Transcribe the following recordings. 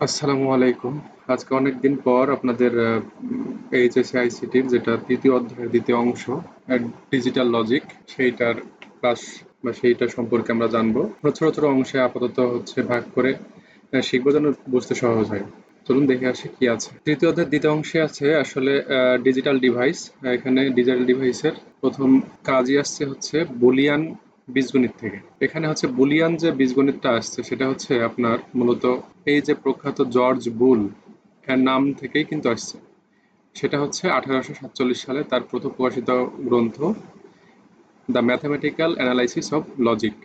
আসসালামু আলাইকুম। আজকে অনেক দিন পর আপনাদের এইচএসসি আইসিটির যেটা তৃতীয় অধ্যায়ের দ্বিতীয় অংশ ডিজিটাল লজিক সেইটার ক্লাস বা সেইটা সম্পর্কে আমরা জানব। ছোট ছোট অংশে আপাতত হচ্ছে ভাগ করে শিখব যেন বুঝতে সহজ হয়। চলুন দেখে আসি কি আছে। তৃতীয় অধ্যায়ের দ্বিতীয় অংশে আছে আসলে ডিজিটাল ডিভাইস এখানে ডিজিটাল ডিভাইসের প্রথম কাজই আসছে হচ্ছে বুলিয়ান বীজগণিত থেকে। এখানে হচ্ছে বুলিয়ান যে বীজগণিতটা আসছে, সেটা হচ্ছে আপনার মূলত এই যে প্রখ্যাত জর্জ বুল, এর নাম থেকেই কিন্তু আসছে। সেটা হচ্ছে আঠারোশো সাতচল্লিশ সালে তার প্রথম প্রকাশিত গ্রন্থ, the mathematical analysis of logic.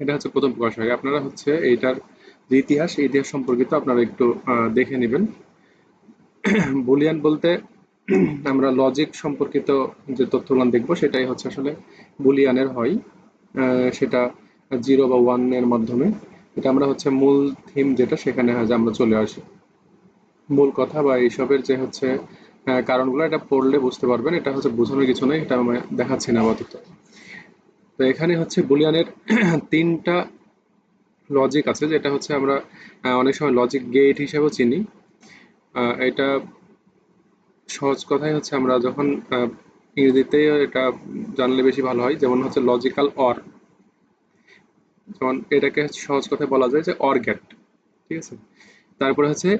এটা হচ্ছে প্রথম প্রকাশ হয় আপনারা হচ্ছে এইটার যে ইতিহাস ইতিহাস সম্পর্কিত আপনারা একটু দেখে নেবেন। বুলিয়ান বলতে আমরা লজিক সম্পর্কিত যে তথ্যগুলো দেখব, সেটাই হচ্ছে আসলে বুলিয়ানের হয়। সেটা জিরো বা ওয়ানের মাধ্যমে। এটা আমরা হচ্ছে মূল থিম যেটা, সেখানে হয় যে আমরা চলে আসি। মূল কথা বা এইসবের যে হচ্ছে কারণগুলো, এটা পড়লে বুঝতে পারবেন। এটা হচ্ছে বোঝানোর কিছু নেই, এটা আমি দেখাচ্ছি না আপাতত। তো এখানে হচ্ছে বুলিয়ানের তিনটা লজিক আছে, যেটা হচ্ছে আমরা অনেক সময় লজিক গেট হিসেবেও চিনি। এটা সহজ কথাই হচ্ছে আমরা যখন ইংরেজিতে এটা জানলে বেশি ভালো হয়, যেমন হচ্ছে লজিক্যাল অর যেমন এটাকে সহজ কথায় বলা যায় যে অর গেট ঠিক আছে? তারপরে হচ্ছে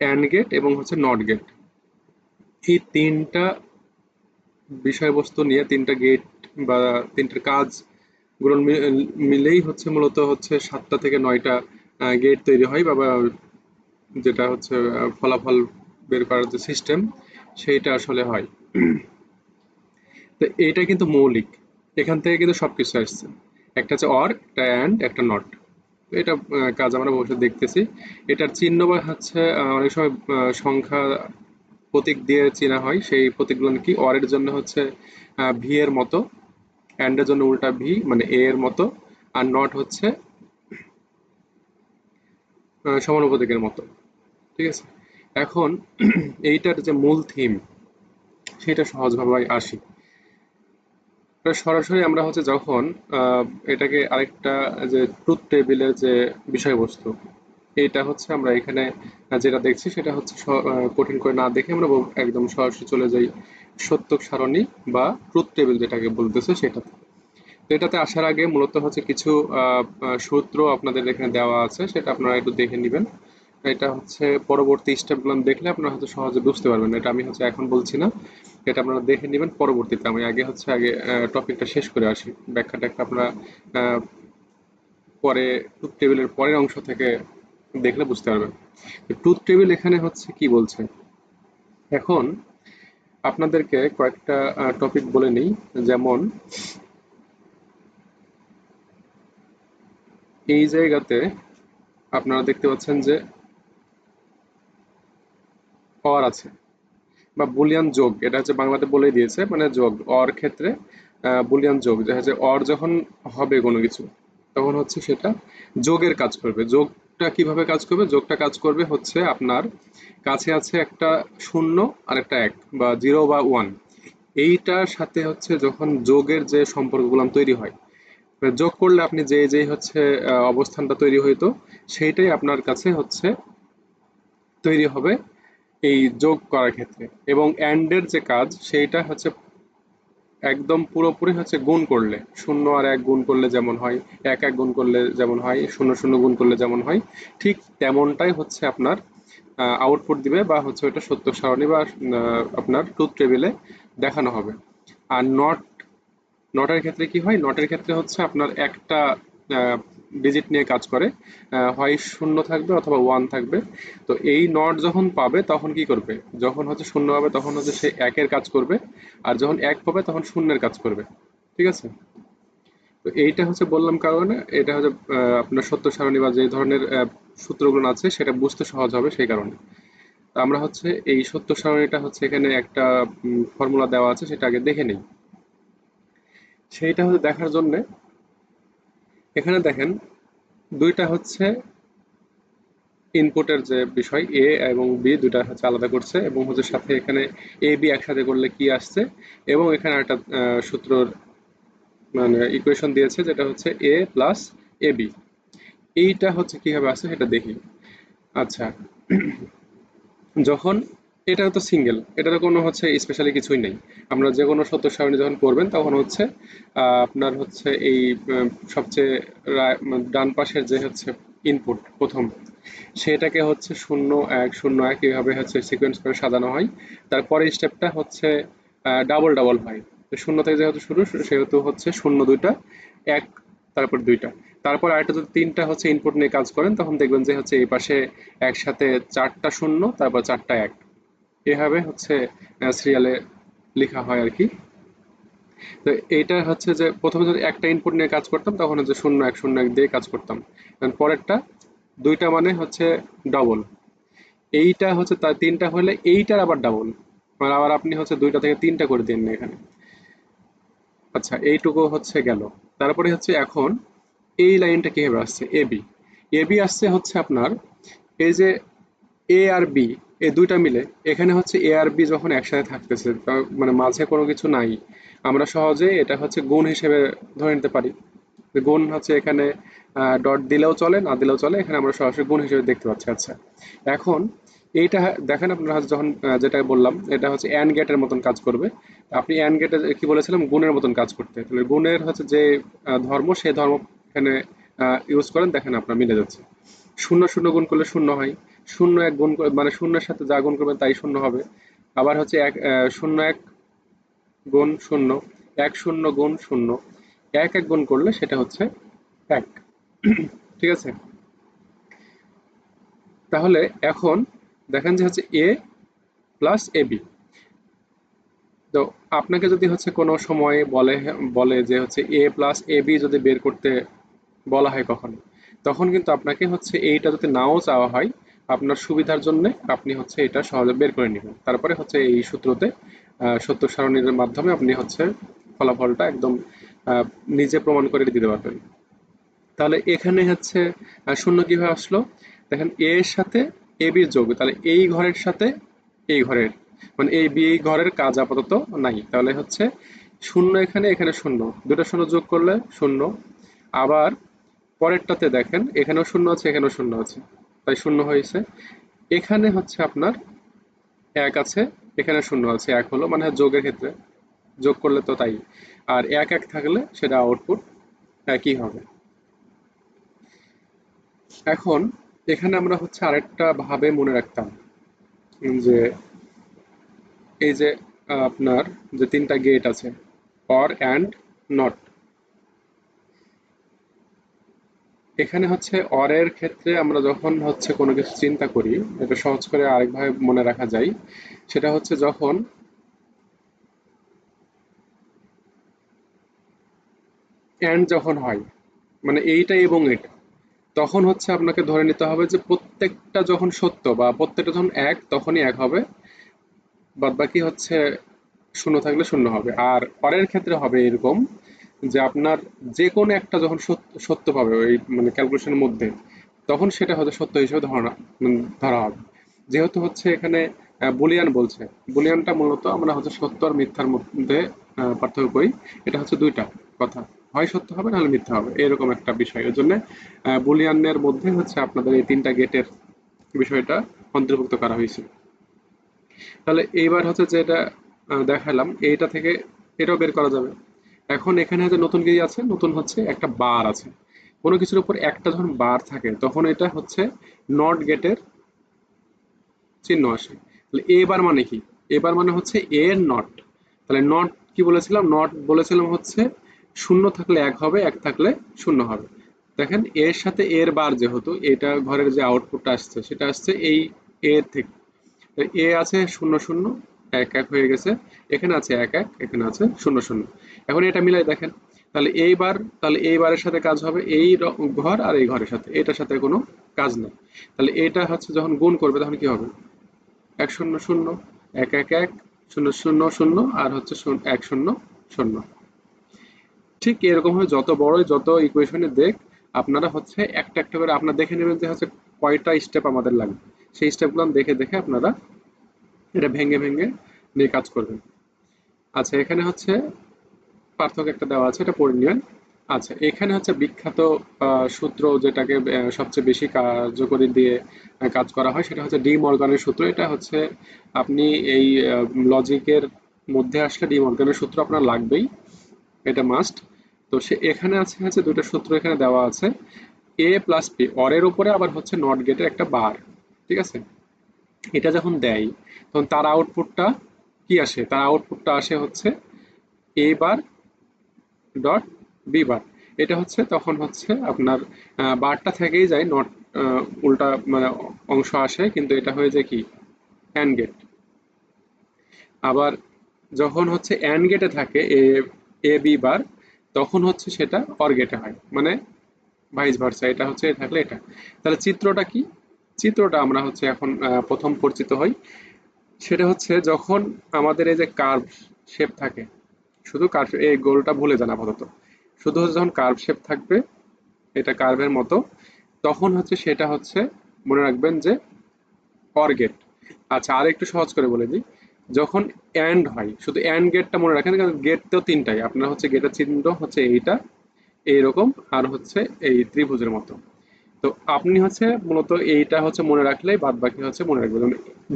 অ্যান্ড গেট এবং হচ্ছে নট গেট এই তিনটা বিষয়বস্তু নিয়ে, তিনটা গেট বা তিনটার কাজগুলো মিলেই হচ্ছে মূলত হচ্ছে সাতটা থেকে নয়টা গেট তৈরি হয় বা যেটা হচ্ছে ফলাফল বের করার যে সিস্টেম সেইটা আসলে হয়। তো এইটা কিন্তু মৌলিক। এখান থেকে কিন্তু সবকিছু আসছে। একটা হচ্ছে অর একটা অ্যান্ড একটা নট এটা কাজ আমরা ভবিষ্যৎ দেখতেছি। এটার চিহ্ন বা হচ্ছে অনেক সময় সংখ্যা প্রতীক দিয়ে চেনা হয়। সেই প্রতীকগুলো কি অর এর জন্য হচ্ছে ভি এর মতো অ্যান্ড এর জন্য উল্টা ভি মানে এ এর মতো, আর নট হচ্ছে সমানুপাতিকের মতো। ঠিক আছে? এখন এইটার যে মূল থিম সেটা সহজভাবে আসি। সরাসরি আমরা হচ্ছে যখন এটাকে আরেকটা যে ট্রুথ টেবিলের যে বিষয়বস্তু এটা হচ্ছে আমরা এখানে যেটা দেখছি, সেটা হচ্ছে কঠিন করে না দেখে আমরা একদম সরাসরি চলে যাই সত্যক সারণী বা ট্রুথ টেবিল যেটাকে বলতেছে সেটাতে। এটাতে আসার আগে মূলত হচ্ছে কিছু সূত্র আপনাদের এখানে দেওয়া আছে, সেটা আপনারা একটু দেখে নেবেন। এটা হচ্ছে পরবর্তী স্টেপগুলো দেখলে আপনারা হয়তো সহজে বুঝতে পারবেন। এটা আমি হচ্ছে এখন বলছি না। এটা আপনারা দেখে নেবেন পরবর্তীতে। আমি আগে হচ্ছে আগে টপিকটা শেষ করে আসি। ব্যাখ্যাটা একটা আপনারা পরে ট্রুথ টেবিলের পরের অংশ থেকে দেখলে বুঝতে পারবেন। ট্রুথ টেবিল এখানে হচ্ছে কি বলছে? এখন আপনাদেরকে কয়েকটা টপিক বলে নিই। যেমন, এই জায়গাতে আপনারা দেখতে পাচ্ছেন যে অর আছে। বা বুলিয়ান যোগ, এটা হচ্ছে বাংলাতে বলেই দিয়েছে মানে যোগ, অর ক্ষেত্রে বুলিয়ান যোগ যে হচ্ছে অর যখন হবে কোনো কিছু, তখন হচ্ছে সেটা যোগের কাজ করবে। যোগটা কীভাবে কাজ করবে? যোগটা কাজ করবে হচ্ছে আপনার কাছে আছে একটা শূন্য আর একটা এক, বা জিরো বা ওয়ান। এইটার সাথে হচ্ছে যখন যোগের যে সম্পর্কগুলো তৈরি হয় মানে যোগ করলে আপনি যে যেই হচ্ছে অবস্থানটা তৈরি হইতো, সেইটাই আপনার কাছে হচ্ছে তৈরি হবে এই যোগ করার ক্ষেত্রে। এবং অ্যান্ড এর যে কাজ, সেইটা হচ্ছে একদম পুরোপুরি হচ্ছে গুণ করলে। শূন্য আর এক গুণ করলে যেমন হয়, এক এক গুণ করলে যেমন হয়, শূন্য শূন্য গুণ করলে যেমন হয়, ঠিক তেমনটাই হচ্ছে আপনার আউটপুট দিবে বা হচ্ছে ওইটা সত্য সারণী বা আপনার ট্রুথ টেবিলে দেখানো হবে। আর নট নটের ক্ষেত্রে কি হয়? নটের ক্ষেত্রে হচ্ছে আপনার একটা ডিজিট নিয়ে কাজ করে হয় শূন্য থাকবে অথবা ওয়ান থাকবে। তো এই নট যখন পাবে তখন কি করবে? যখন হচ্ছে শূন্য পাবে তখন হচ্ছে সে একের কাজ করবে আর যখন এক পাবে তখন শূন্যের কাজ করবে। ঠিক আছে? তো এইটা হচ্ছে বললাম কারণে, এটা হচ্ছে আপনার সত্য সারণী বা যে ধরনের সূত্রগুলো আছে সেটা বুঝতে সহজ হবে সেই কারণে। আমরা হচ্ছে এই সত্য সারণীটা হচ্ছে এখানে একটা ফর্মুলা দেওয়া আছে, সেটা আগে দেখে নিই। সেইটা হচ্ছে দেখার জন্য এখানে দেখেন, দুইটা হচ্ছে ইনপুটের যে বিষয় এ এবং বি দুইটা হচ্ছে আলাদা করছে এবং হচ্ছে সাথে এখানে এ বি একসাথে করলে কি আসছে? এবং এখানে একটা সূত্রর মানে ইকুয়েশন দিয়েছে যেটা হচ্ছে এ প্লাস এ বি এইটা হচ্ছে কীভাবে আসছে সেটা দেখি। আচ্ছা যখন এটা তো সিঙ্গেল এটার কোনো হচ্ছে স্পেশালি কিছুই নেই। আমরা যে কোনো সত্য সারণী যখন করবেন, তখন হচ্ছে আপনার হচ্ছে এই সবচেয়ে মানে ডান পাশের যে হচ্ছে ইনপুট প্রথম, সেটাকে হচ্ছে শূন্য এক শূন্য এক এইভাবে হচ্ছে সিকোয়েন্স করে সাজানো হয়। তারপরে স্টেপটা হচ্ছে ডাবল ডাবল হয়। শূন্য থেকে যেহেতু শুরু, সেহেতু হচ্ছে শূন্য দুইটা, এক, তারপর দুইটা। তারপর আরেকটা যদি তিনটা হচ্ছে ইনপুট নিয়ে কাজ করেন, তখন দেখবেন যে হচ্ছে এই পাশে একসাথে চারটা শূন্য, তারপর চারটা এক। এভাবে হচ্ছে সিরিয়ালে লেখা হয় আর কি। তো এইটা হচ্ছে যে, প্রথমে যদি একটা ইনপুট নিয়ে কাজ করতাম, তখন হচ্ছে শূন্য এক শূন্য এক দিয়ে কাজ করতাম। পরেরটা, দুইটা মানে হচ্ছে ডবল এইটা হচ্ছে তার, তিনটা হলে এইটার আবার ডাবল মানে আবার আপনি হচ্ছে দুইটা থেকে তিনটা করে দিন এখানে। আচ্ছা এইটুকু হচ্ছে গেল। তারপরে হচ্ছে এখন, এই লাইনটা কীভাবে আসছে? এ বি এ বি আসছে হচ্ছে আপনার, এই যে এ আর বি এই দুইটা মিলে। এখানে হচ্ছে এ আর বি যখন একসাথে থাকতেছে মানে মাঝে কোনো কিছু নাই। আমরা সহজে এটা হচ্ছে গুণ হিসেবে ধরে নিতে পারি। গুণ হচ্ছে এখানে ডট দিলেও চলে, না দিলেও চলে, এখানে আমরা সরাসরি গুণ হিসেবে দেখতে পাচ্ছি। আচ্ছা এখন এইটা দেখেন আপনারা যখন যেটা বললাম, এটা হচ্ছে অ্যান্ড গেটের মতন কাজ করবে। আপনি অ্যান্ড গেটে কি বলেছিলাম? গুণের মতন কাজ করতে। তাহলে গুণের হচ্ছে যে ধর্ম, সেই ধর্ম এখানে ইউজ করেন, দেখেন আপনার মিলে যাচ্ছে। শূন্য শূন্য গুণ করলে শূন্য হয়। শূন্য এক গুণ মানে শূন্যের সাথে যা গুণ করবেন তাই শূন্য হবে। আবার হচ্ছে এক শূন্য এক গুণ শূন্য, এক শূন্য গুণ শূন্য। এক এক গুণ করলে সেটা হচ্ছে এক। ঠিক আছে? তাহলে এখন দেখেন যে হচ্ছে এ প্লাস এ বি। তো আপনাকে যদি হচ্ছে কোনো সময় বলে বলে যে হচ্ছে এ প্লাস এ বি যদি বের করতে বলা হয় কখনো, তখন কিন্তু আপনাকে হচ্ছে এইটা যদি নাও চাওয়া হয় আপনার সুবিধার জন্য আপনি হচ্ছে এটা সহজে বের করে নেবেন। তারপরে হচ্ছে এই সূত্রতে সত্য সারণীর মাধ্যমে আপনি হচ্ছে ফলাফলটা একদম নিজে প্রমাণ করে দিতে পারবেন। তাহলে এখানে হচ্ছে শূন্য কীভাবে আসলো? দেখেন এ এর সাথে এ বির যোগ, তাহলে এই ঘরের সাথে এই ঘরের মানে এই বি ঘরের কাজ আপাতত নাই। তাহলে হচ্ছে শূন্য এখানে এখানে শূন্য। দুটো শূন্য যোগ করলে শূন্য। আবার পরেরটাতে দেখেন, এখানেও শূন্য আছে, এখানেও শূন্য আছে। তাই শূন্য হয়েছে। এখানে হচ্ছে আপনার এক আছে, এখানে শূন্য আছে, এক হলো মানে যোগের ক্ষেত্রে। যোগ করলে তো তাই। আর এক এক থাকলে সেটা আউটপুট একই হবে। এখন এখানে আমরা হচ্ছে আরেকটা ভাবে মনে রাখতাম। যে এই যে আপনার যে তিনটা গেট আছে অর অ্যান্ড নট এখানে হচ্ছে অরের ক্ষেত্রে আমরা যখন হচ্ছে কোনো কিছু চিন্তা করি, এটা সহজ করে আরেকভাবে মনে রাখা যায়, সেটা হচ্ছে যখন অ্যান্ড যখন হয় মানে এইটা এবং এটা, তখন হচ্ছে আপনাকে ধরে নিতে হবে যে প্রত্যেকটা যখন সত্য বা প্রত্যেকটা যখন এক, তখনই এক হবে বাদ বাকি হচ্ছে শূন্য থাকলে শূন্য হবে, আর পরের ক্ষেত্রে হবে এরকম। যে আপনার যে কোনো একটা যখন সত্য সত্য পাবে ওই মানে ক্যালকুলেশনের মধ্যে, তখন সেটা হয়তো সত্য হিসেবে ধরা মানে ধরা হবে। যেহেতু হচ্ছে এখানে বুলিয়ান বলছে। বুলিয়ানটা মূলত আমরা হচ্ছে সত্য আর মিথ্যার মধ্যে পার্থক্য করি। এটা হচ্ছে দুইটা কথা। হয় সত্য হবে, নাহলে মিথ্যা হবে। এরকম একটা বিষয়। এর জন্য বুলিয়ানের মধ্যে হচ্ছে আপনাদের এই তিনটা গেটের বিষয়টা অন্তর্ভুক্ত করা হয়েছে। তাহলে এইবার হচ্ছে যেটা দেখালাম, এইটা থেকে এটাও বের করা যাবে। এখন এখানে হচ্ছে নতুন কি আছে, নতুন হচ্ছে একটা বার আছে। কোনো কিছুর উপর একটা যখন বার থাকে, তখন এটা হচ্ছে নট গেটের চিহ্ন আসে। তাহলে এবার মানে কি? এবার মানে হচ্ছে এর নট তাহলে নট কি বলেছিলাম? নট বলেছিলাম হচ্ছে শূন্য থাকলে এক হবে, এক থাকলে শূন্য হবে। দেখেন, এর সাথে এর বার যেহেতু, এটা ঘরের যে আউটপুটটা আসছে, সেটা আসছে এই এর থেকে। এ আছে শূন্য শূন্য, এক এক হয়ে গেছে। এখানে আছে এক এক, এখানে আছে শূন্য শূন্য। এখন এটা মিলাই দেখেন। তাহলে এইবার, তাহলে এই বারের সাথে কাজ হবে এই ঘর আর এই ঘরের সাথে। এটার সাথে কোনো কাজ নেই। তাহলে এটা হচ্ছে যখন গুণ করবে তখন কি হবে? এক শূন্য শূন্য, এক এক এক, শূন্য শূন্য শূন্য আর হচ্ছে এক শূন্য শূন্য। ঠিক এরকম ভাবে যত বড়ই যত ইকুয়েশনে দেখ, আপনারা হচ্ছে একটা একটা করে আপনারা দেখে নেবেন যে হচ্ছে কয়টা স্টেপ আমাদের লাগবে। সেই স্টেপগুলো দেখে দেখে আপনারা এটা ভেঙে ভেঙে নিয়ে কাজ করবেন। আচ্ছা এখানে হচ্ছে পার্থক্য একটা দেওয়া আছে, এটা পড়ে আচ্ছা এখানে হচ্ছে বিখ্যাত সূত্র যেটাকে সবচেয়ে বেশি কার্যকরী দিয়ে কাজ করা হয়, সেটা হচ্ছে ডি মর্গানের সূত্র। এটা হচ্ছে আপনি এই লজিকের মধ্যে আসলে ডি মর্গানের সূত্র আপনার লাগবেই, এটা মাস্ট তো সে, এখানে আছে হচ্ছে দুটো সূত্র এখানে দেওয়া আছে। এ প্লাস পি অরের উপরে আবার হচ্ছে নট গেটের একটা বার ঠিক আছে? এটা যখন দেয়, তখন তার আউটপুটটা কি আসে? তার আউটপুটটা আসে হচ্ছে এ বার ডট বি বার এটা হচ্ছে তখন হচ্ছে আপনার বারটা থেকেই যায় নট উল্টা মানে অংশ আসে, কিন্তু এটা হয়ে যায় কি? অ্যান্ড গেট আবার যখন হচ্ছে অ্যান্ড গেটে থাকে, এ এ বি বার তখন হচ্ছে সেটা অর গেটে হয় মানে ভাইস ভার্সা এটা হচ্ছে থাকলে এটা। তাহলে চিত্রটা কি? চিত্রটা আমরা হচ্ছে এখন প্রথম পরিচিত হই। সেটা হচ্ছে যখন আমাদের এই যে কার্ভ শেপ থাকে শুধু কার্ভ, এই গোলটা ভুলে যান আপাতত। শুধু হচ্ছে যখন কার্ভ শেপ থাকবে, এটা কার্ভের মতো, তখন হচ্ছে সেটা হচ্ছে মনে রাখবেন যে অর গেট আচ্ছা আর একটু সহজ করে বলে দিই। যখন অ্যান্ড হয়, শুধু অ্যান্ড গেটটা মনে রাখেন, কারণ গেট তো তিনটাই। আপনার হচ্ছে গেটের চিহ্ন হচ্ছে এইটা, এইরকম, আর হচ্ছে এই ত্রিভুজের মতো। তো আপনি হচ্ছে মূলত এইটা হচ্ছে মনে রাখলেই বাদ বাকি হচ্ছে মনে রাখবেন।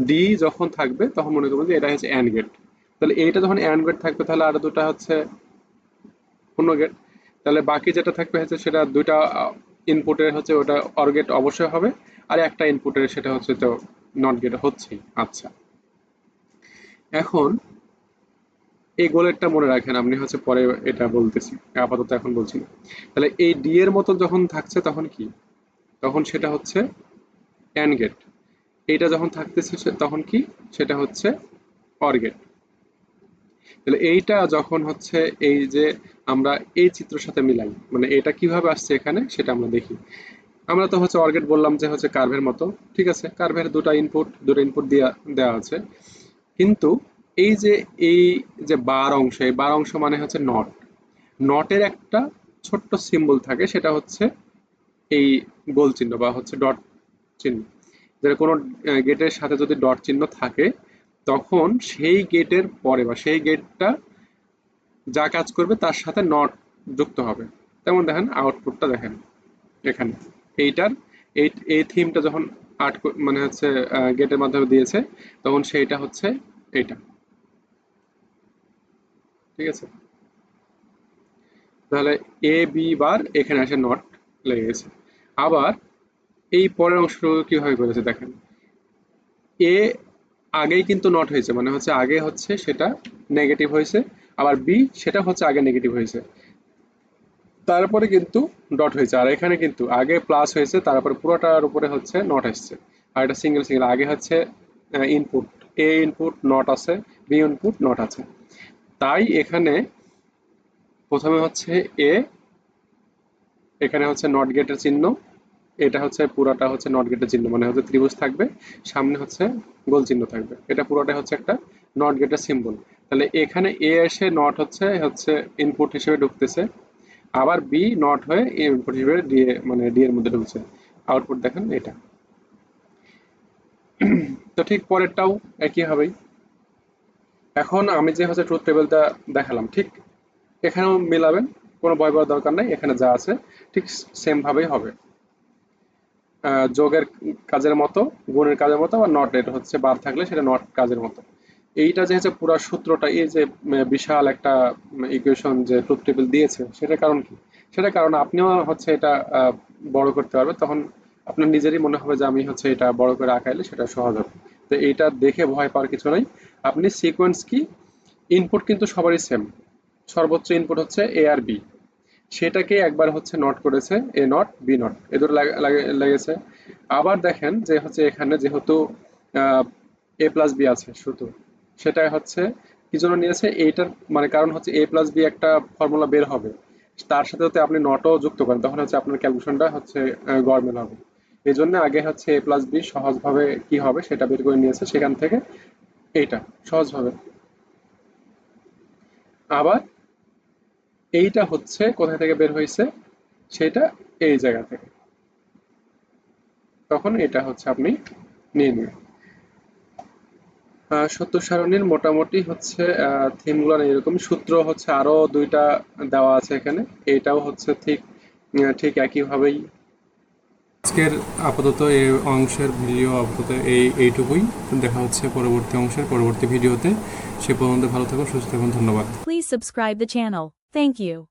ডি যখন থাকবে, তখন মনে করবেন যে এটা হচ্ছে অ্যান্ড গেট তাহলে এইটা যখন অ্যান্ড গেট থাকবে, তাহলে আর দুটা হচ্ছে অন্য গেট তাহলে বাকি যেটা থাকবে হচ্ছে সেটা দুইটা ইনপুটের হচ্ছে ওটা অর গেট অবশ্যই হবে, আর একটা ইনপুটের সেটা হচ্ছে তো নট গেট হচ্ছেই। আচ্ছা। এখন এই গোলেরটা মনে রাখেন আপনি হচ্ছে পরে এটা বলতেছি, আপাতত এখন বলছি না। তাহলে এই ডি এর মতো যখন থাকছে তখন কি? তখন সেটা হচ্ছে অ্যান্ড গেট এইটা যখন থাকতেছে তখন কি? সেটা হচ্ছে অর গেট তাহলে এইটা যখন হচ্ছে এই যে আমরা এই চিত্রের সাথে মিলাই মানে এটা কীভাবে আসছে এখানে সেটা আমরা দেখি। আমরা তো হচ্ছে অর্গেট বললাম যে হচ্ছে কার্ভের মতো, ঠিক আছে? কার্ভের দুটো ইনপুট দুটো ইনপুট দেওয়া দেওয়া আছে। কিন্তু এই যে এই যে বার অংশ, এই বার অংশ মানে হচ্ছে নট। নটের একটা ছোট্ট সিম্বল থাকে, সেটা হচ্ছে এই গোল চিহ্ন বা হচ্ছে ডট চিহ্ন। যেটা কোনো গেটের সাথে যদি ডট চিহ্ন থাকে তখন সেই গেটের পরে বা সেই গেটটা যা কাজ করবে তার সাথে নট যুক্ত হবে। তেমন দেখেন আউটপুটটা দেখেন এখানে। এইটার, এই এই থিমটা যখন আর্ট মানে হচ্ছে গেটের মাধ্যমে দিয়েছে, তখন সেইটা হচ্ছে এইটা। ঠিক আছে? তাহলে এ বি বার এখানে এসে নট লেগে গেছে। আবার এই পরের অংশটুকু কীভাবে করেছে দেখেন। এ আগেই কিন্তু নট হয়েছে মানে হচ্ছে আগে হচ্ছে সেটা নেগেটিভ হয়েছে, আবার বি সেটা হচ্ছে আগে নেগেটিভ হয়েছে। তারপরে কিন্তু ডট হয়েছে, আর এখানে কিন্তু আগে প্লাস হয়েছে, তারপরে পুরোটার উপরে হচ্ছে নট আসছে। আর এটা সিঙ্গেল সিঙ্গেল আগে হচ্ছে ইনপুট এ ইনপুট নট আছে বি ইনপুট নট আছে। তাই এখানে প্রথমে হচ্ছে এ এখানে হচ্ছে নট গেটের চিহ্ন এটা হচ্ছে পুরাটা হচ্ছে নট গেটের চিহ্ন মানে হচ্ছে ত্রিভুজ থাকবে, সামনে হচ্ছে গোল চিহ্ন থাকবে। এটা পুরোটা হচ্ছে একটা নট গেটের সিম্বল তাহলে এখানে এ এসে নট হচ্ছে হচ্ছে ইনপুট হিসেবে ঢুকতেছে, আবার বি নট হয়ে ইনপুট হিসেবে ডি মানে ডি এর মধ্যে ঢুকছে। আউটপুট দেখেন এটা। তো ঠিক পরেরটাও একই হবেই। এখন আমি যে হচ্ছে ট্রুথ টেবিলটা দেখালাম, ঠিক এখানেও মেলাবেন, কোনো ভয় পাওয়ার দরকার নেই, এখানে যা আছে ঠিক সেম ভাবেই হবে। যোগের কাজের মতো, গুণের কাজের মতো আর নট এটা হচ্ছে বার থাকলে সেটা নট কাজের মতো। এইটা যে হচ্ছে পুরো সূত্রটা, এই যে বিশাল একটা ইকুয়েশন যে ট্রুথ টেবিল দিয়েছে, সেটার কারণ কি? সেটার কারণ আপনিও হচ্ছে এটা বড় করতে পারবেন, তখন আপনার নিজেরই মনে হবে যে আমি হচ্ছে এটা বড় করে আঁকাইলে সেটা সহজ হবে। তো এইটা দেখে ভয় পাওয়ার কিছু নাই। আপনি সিকোয়েন্স কি? ইনপুট কিন্তু সবারই সেম সর্বোচ্চ ইনপুট হচ্ছে এ আর বি সেটাকে একবার হচ্ছে নট করেছে A not B not A দুটো লেগেছে। আবার দেখেন যে হচ্ছে এখানে যেহেতু এ প্লাস বি আছে শুধু সেটাই হচ্ছে কি জন্য নিয়েছে? এইটার মানে কারণ হচ্ছে এ প্লাস বি একটা ফর্মুলা বের হবে। তার সাথে যদি আপনি নটও যুক্ত করেন তখন হচ্ছে আপনার ক্যালকুলেশনটা হচ্ছে আহ, গড়মেল হবে। এই জন্য আগে হচ্ছে এ প্লাস বি সহজভাবে কি হবে সেটা বের করে নিয়েছে সেখান থেকে এইটা সহজভাবে। আবার এইটা হচ্ছে কোথা থেকে বের হয়েছে সেটা এই জায়গা থেকে। তখন এটা হচ্ছে আপনি নিয়ে নেবেন সত্য সারণীর মোটামুটি হচ্ছে থিমগুলো এরকম। সূত্র হচ্ছে আরও দুইটা দেওয়া আছে এখানে। এটাও হচ্ছে ঠিক ঠিক একইভাবেই। আজকের আপাতত এই অংশের ভিডিও আপাতত এই, এইটুকুই। দেখা হচ্ছে পরবর্তী অংশের পরবর্তী ভিডিওতে। সে পর্যন্ত ভালো থাকুন, সুস্থ থাকুন, ধন্যবাদ। Please subscribe the channel. Thank you.